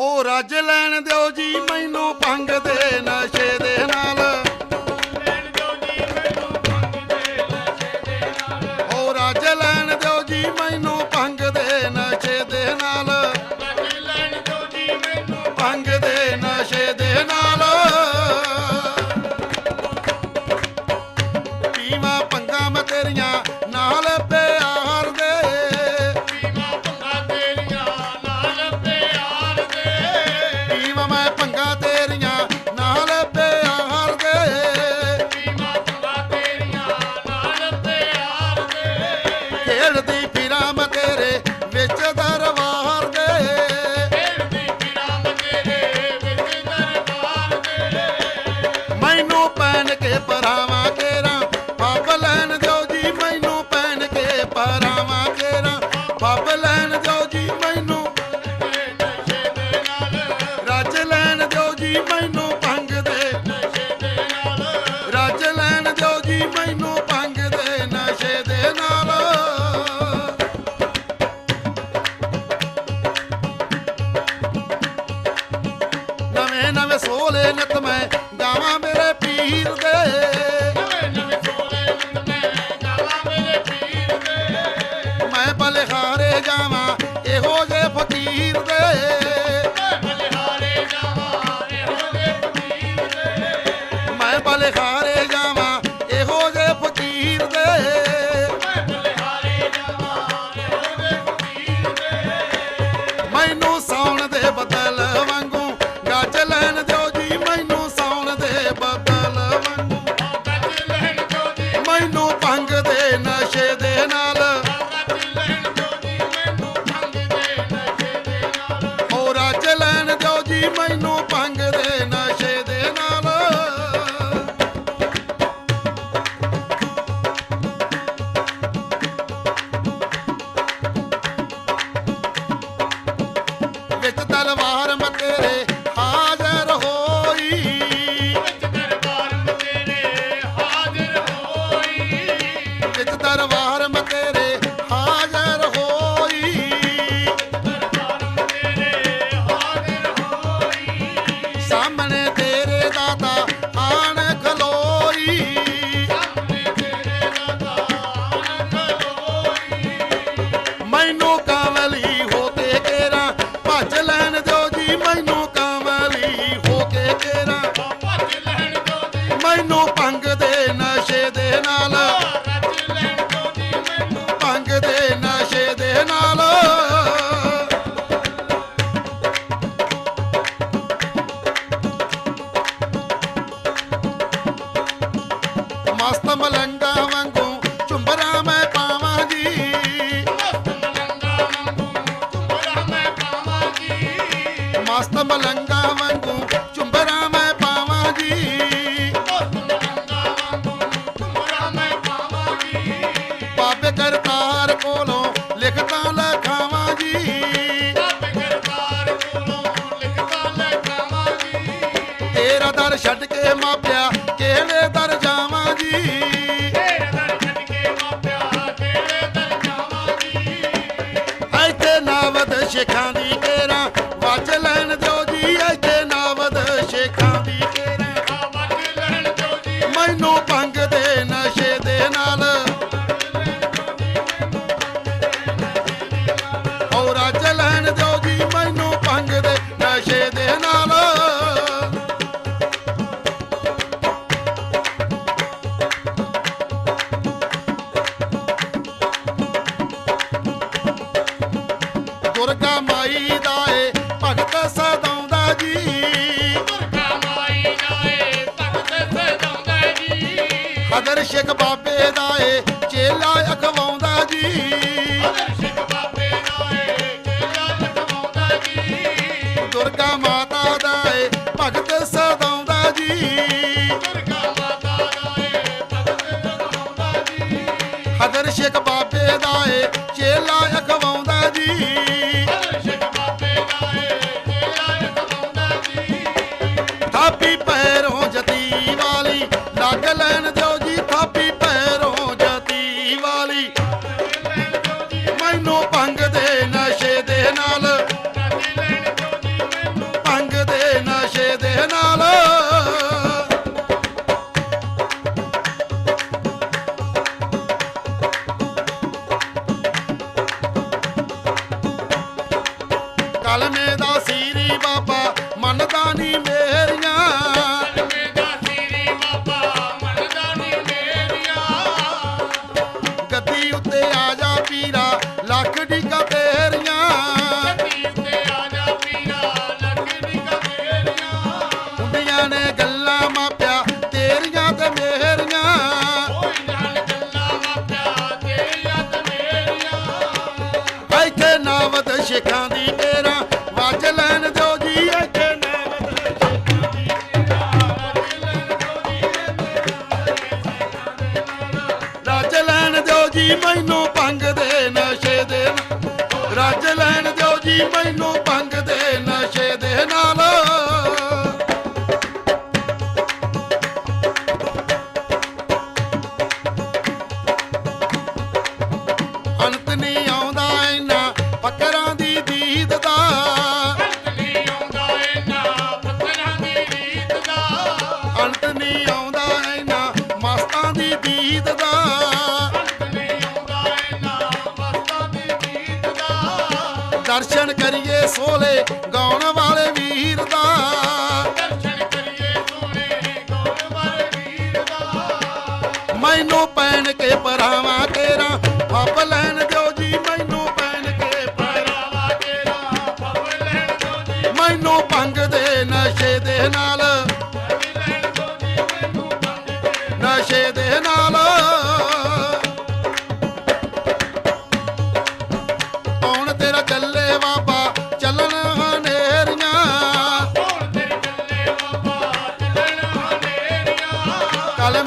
ਹੋ ਰੱਜ ਲੈਣ ਦਿਓ ਜੀ ਮੈਨੂੰ ਪੰਗ ਦੇ ਨਸ਼ੇ ਦੇ ਨਾਲ। The Bala. रे Shikandi ਅਗਰ ਸ਼ਿਕ ਬਾਬੇ ਦਾ ਏ ਚੇਲਾ ਅਖਵਾਉਂਦਾ ਜੀ। ਦੁਰਗਾ ਮਾਤਾ ਦਾ ਏ ਭਗਤ ਸਦਾਉਂਦਾ ਜੀ। ਦੁਰਗਾ ਮਾਤਾ ਦਾ ਏ ਭਗਤ ਸਦਾਉਂਦਾ ਜੀ। ਅਗਰ ਸ਼ਿਕ ਬਾਬੇ ਦਾ ਏ ਚੇਲਾ ਅਖਵਾਉਂਦਾ ਲੈਣ ਸ਼ੇਖਾਂ ਦੀ ਤੇਰਾ ਵੱਜ ਲੈਣ ਦਿਓ ਜੀ ਇੱਥੇ ਨਾਵਤ ਸ਼ੇਖਾਂ ਦੀ ਰੱਜ ਲੈਣ ਦਿਓ ਜੀ ਮੈਨੂੰ ਭੰਗ ਦੇ ਨਸ਼ੇ ਦੇ ਰੱਜ ਲੈਣ ਦਿਓ ਜੀ ਮੈਨੂੰ ਦਰਸ਼ਨ ਕਰੀਏ ਸੋਲੇ ਗਾਉਣ ਵਾਲੇ ਵੀਰ ਦਾ। ਦਰਸ਼ਨ ਕਰੀਏ ਸੋਹਣੇ ਗੌਰ ਵਾਲੇ ਵੀਰ ਦਾ। ਮੈਨੂੰ ਪੈਣ ਕੇ ਪਰਾਵਾਂ ਤੇਰਾ ਫੱਬ ਲੈਣ ਦਿਓ ਜੀ ਮੈਨੂੰ ਪੈਣ ਕੇ ਪਰਾਵਾਂ ਰਾਵਾ ਤੇਰਾ ਫੱਬ ਲੈਣ ਦੋ ਜੀ। ਮੈਨੂੰ ਭੰਗ ਦੇ ਨਸ਼ੇ ਦੇ ਨਾਲ Dale,